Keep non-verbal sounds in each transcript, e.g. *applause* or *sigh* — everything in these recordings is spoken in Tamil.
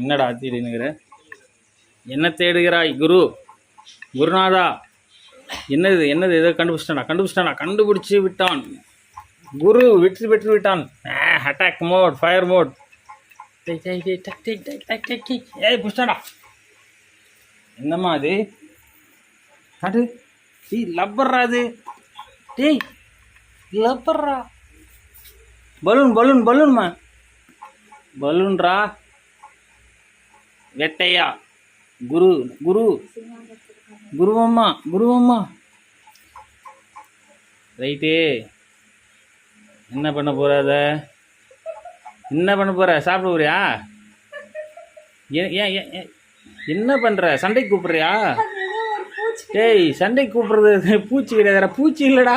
என்னடா தேடினுங்கிற என்ன தேடுகிறாய் குரு? குருநாதா என்னது என்னது ஏதோ கண்டுபிடிச்சிட்டானா? கண்டுபிடிச்சிட்டானா? கண்டுபிடிச்சி விட்டான். குரு வெற்றி பெற்று விட்டான். அட்டாக் மோட் ஃபயர் மோட் ஏய் புஷ்டாடா என்னம்மா அது? அது? டேய் லப்பர்ரா அது. டேய் லப்பர்ரா. பலூன் பலூன் பலூன்மா. பலூன்ரா? வெட்டையா? குரு குரு. குருவம்மா குருவம்மா. ரைட்டு. என்ன பண்ண போற என்ன பண்ண போகிற சாப்பிட போறியா? ஏன் ஏன் என்ன பண்ணுற சண்டைக்கு கூப்பிட்றியா? டேய் சண்டைக்கு கூப்பிட்றது பூச்சி கிடையாதுடா. பூச்சி இல்லைடா.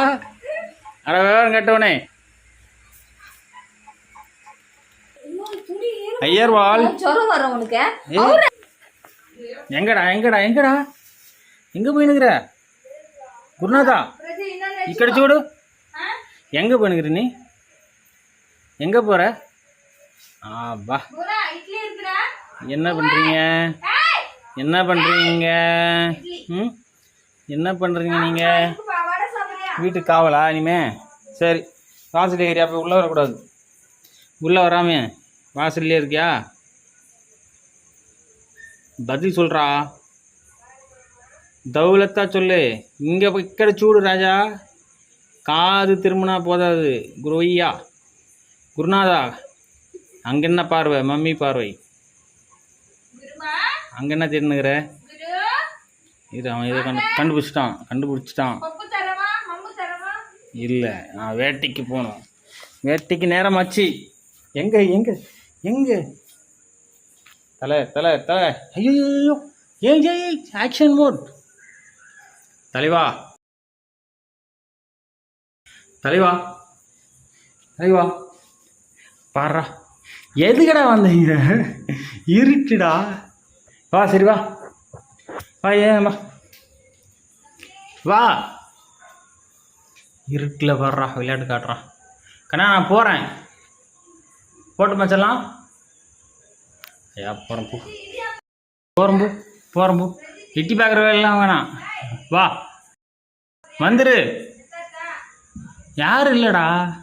அட விவரம் கேட்டவனே. ஐயர்வாள். ஜுரம் வரும் உனக்கு. எங்கடா எங்கடா எங்கடா? எங்க போயினுக்குற குருநாதா இக்கட சூடு எங்க போயினுக்குற நீ? எங்க போற? ஆபா. என்ன பண்றீங்க? என்ன பண்றீங்க? ம்? என்ன பண்றீங்க நீங்க? வீட்டுக்கு காவலா இனிமே? சரி. வாசல் ஏரியா போய் உள்ளே வரக்கூடாது. உள்ளே வராமே வாசல்லே இருக்கியா? பதில் சொல்கிறா தௌலத்தா சொல்லு. இங்கே வைக்கிற சூடு ராஜா. காது திரும்பினா போதாது. குருவையா. குருநாதா அங்கே என்ன பார்வை? மம்மி பார்வை. அங்கே என்ன திருந்துக்கிற இது அவன் இதை கண்டு கண்டுபிடிச்சிட்டான். கண்டுபிடிச்சிட்டான். இல்லை நான் வேட்டைக்கு போகணும் வேட்டைக்கு நேரம் ஆச்சு எங்கே எங்கே? எங்க? தலை தலை தலை. ஐயோ ஜெய் ஆக்ஷன் மோட் தலைவா. தலைவா. தலைவா. பாடுறா எதுக்கடா வந்தீங்க இருட்டுடா. வா சரி வா. வா ஏன் வா வா. இருட்டில் வர்றா விளையாட்டு காட்டுறான் கண்ணா நான் போகிறேன் போட்டு மச்சலாம் ஐயா போகிறம்பு போகிறம்பு போகிறம்பு எட்டி பார்க்குற வேலைலாம் வேணாம். வா. வந்துரு. யாரும் இல்லைடா.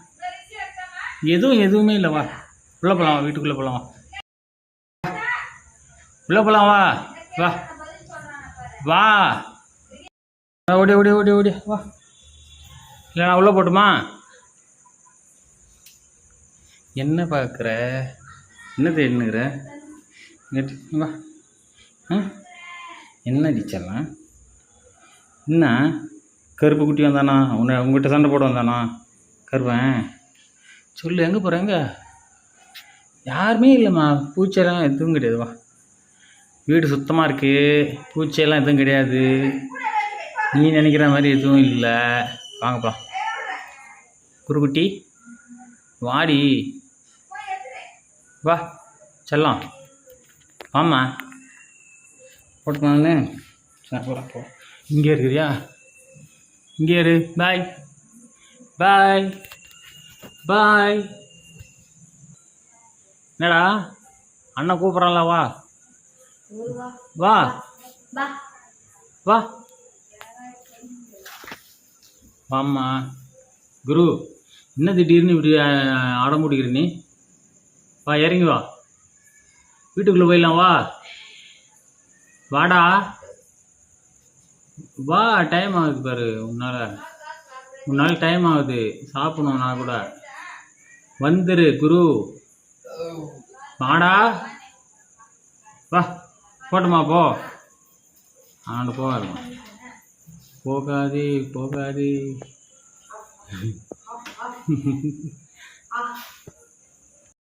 எதுவும் எதுவுமே இல்லை வா. உள்ளே போகலாம் வீட்டுக்குள்ளே போகலாம் உள்ளே போகலாம் வா. வா. வா. ஓடி ஓடி ஓடி ஓடி. வா. இல்லை நான் உள்ளே போட்டுமா? என்ன பார்க்குற? என்ன தேடினுக்கிற இங்கிட்டு வா. ஆ? என்ன டீச்சர்லாம் என்ன? கருப்பு குட்டி வந்தானா? உன்னை உங்ககிட்ட சண்டை போட வந்தானா? கருப்பேன் சொல்லு எங்கே போகிறேங்க யாருமே இல்லைம்மா. பூச்செல்லாம் எதுவும் கிடையாது வா. வீடு சுத்தமாக இருக்குது பூச்செல்லாம் எதுவும் கிடையாது. நீ நினைக்கிற மாதிரி எதுவும் இல்லை. வாங்கப்பா குருக்குட்டி வாடி. வா செல்லம். வாம்மா. போட்டுக்கலான்னு சரி போகிறேன் போ. இங்கே இருக்கிறியா? இங்கே இரு. பாய். பாய். பாய். என்னடா? அண்ணன் கூப்பிட்றான்ல வா. வா. வா. வாம்மா. குரு என்ன திடீர்னு இப்படி அடம் பிடிக்கிற நீ? வா இறங்கி வா. வீட்டுக்குள்ளே போயிடலாம் வா. வாடா. வா டைம் ஆகுது பாரு உன்னால். உன்னால் டைம் ஆகுது. சாப்பிடணும் நான் கூட. வந்துரு குரு. வாடா. வா போட்டுமா போ. ஆண்டு போகாது போகாதே போகாதே. *laughs*